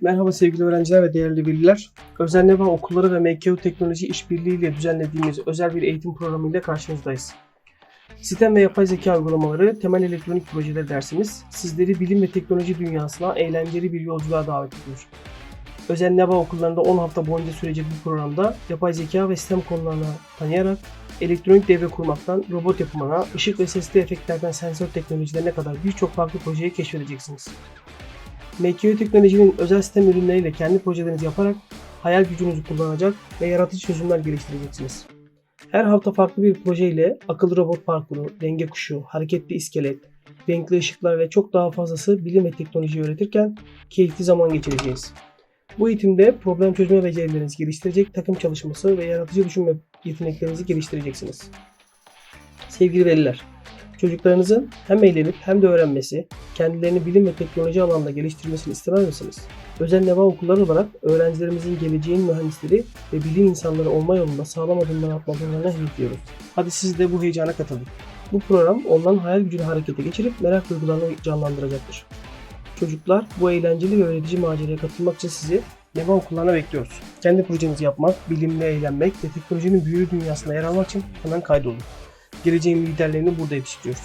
Merhaba sevgili öğrenciler ve değerli veliler. Özel Neva Okulları ve MKU Teknoloji İşbirliği ile düzenlediğimiz özel bir eğitim programı ile karşınızdayız. Sistem ve yapay zeka uygulamaları temel elektronik projeleri dersimiz sizleri bilim ve teknoloji dünyasına eğlenceli bir yolculuğa davet ediyor. Özel Neva okullarında 10 hafta boyunca sürecek bu programda yapay zeka ve sistem konularını tanıyarak elektronik devre kurmaktan robot yapımına, ışık ve sesli efektlerden sensör teknolojilerine kadar birçok farklı projeyi keşfedeceksiniz. MKU Teknoloji'nin özel sistem ürünleriyle kendi projelerinizi yaparak hayal gücünüzü kullanacak ve yaratıcı çözümler geliştireceksiniz. Her hafta farklı bir proje ile akıllı robot parkuru, denge kuşu, hareketli iskelet, renkli ışıklar ve çok daha fazlası bilim ve teknoloji öğretirken keyifli zaman geçireceğiz. Bu eğitimde problem çözme becerilerinizi geliştirecek, takım çalışması ve yaratıcı düşünme yeteneklerinizi geliştireceksiniz. Sevgili veliler, çocuklarınızın hem eğlenip hem de öğrenmesi, kendilerini bilim ve teknoloji alanında geliştirmesini istemez misiniz? Özel Neva okulları olarak öğrencilerimizin geleceğin mühendisleri ve bilim insanları olma yolunda sağlam adımlar atmalarına hedefliyoruz. Hadi siz de bu heyecana katılın. Bu program onların hayal gücünü harekete geçirip merak duygularını canlandıracaktır. Çocuklar bu eğlenceli ve öğretici maceraya katılmak için sizi Neva okullarına bekliyoruz. Kendi projenizi yapmak, bilimle eğlenmek ve teknolojinin büyülü dünyasında yer almak için hemen kaydolun. Geleceğin liderlerini burada yetiştiriyoruz.